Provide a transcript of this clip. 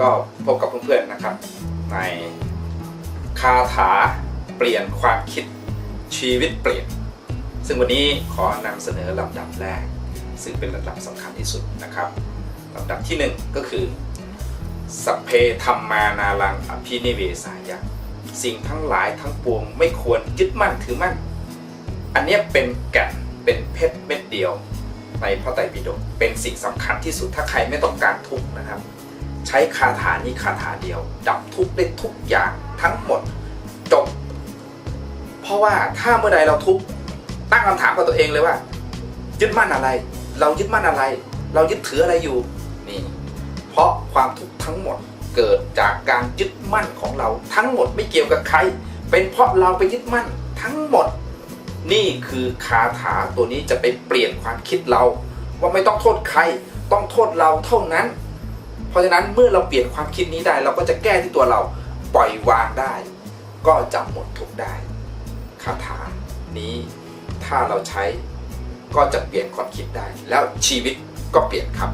ก็พบกับเพื่อนๆนะครับ ในคาถาเปลี่ยนความคิดชีวิตเปลี่ยน ซึ่งวันนี้ขอนำเสนอลำดับแรก ซึ่งเป็นลำดับสำคัญที่สุดนะครับลำดับที่ 1 ก็คือสัพเพธรรมานารังอภินิเวสายะสิ่งทั้งหลายทั้งปวงไม่ควรยึดมั่นถือมั่น อันนี้เป็นแก่นเป็นเพชรเม็ดเดียวในพระไตรปิฎกเป็นสิ่งสำคัญที่สุดถ้าใครไม่ต้องการทุกข์นะครับ ใช้คาถานี้คาถาเดียว ดับทุกข์ได้ทุกอย่างทั้งหมดจบ เพราะว่าถ้าเมื่อใดเราทุกข์ตั้งคำถามกับตัวเองเลยว่า ยึดมั่นอะไร เรายึดมั่นอะไร เรายึดถืออะไรอยู่นี่เพราะความทุกข์ทั้งหมดเกิดจากการยึดมั่นของเราทั้งหมดไม่เกี่ยวกับใคร เป็นเพราะเราไปยึดมั่นทั้งหมด นี่คือคาถาตัวนี้จะไปเปลี่ยนความคิดเรา ว่าไม่ต้องโทษใคร ต้องโทษเราเท่านั้น เพราะฉะนั้นเมื่อเราเปลี่ยนความคิดนี้ได้ เราก็จะแก้ที่ตัวเราปล่อยวางได้ ก็จะหมดทุกได้คาถานี้ถ้าเราใช้ก็จะเปลี่ยนความคิดได้ แล้วชีวิตก็เปลี่ยนครับ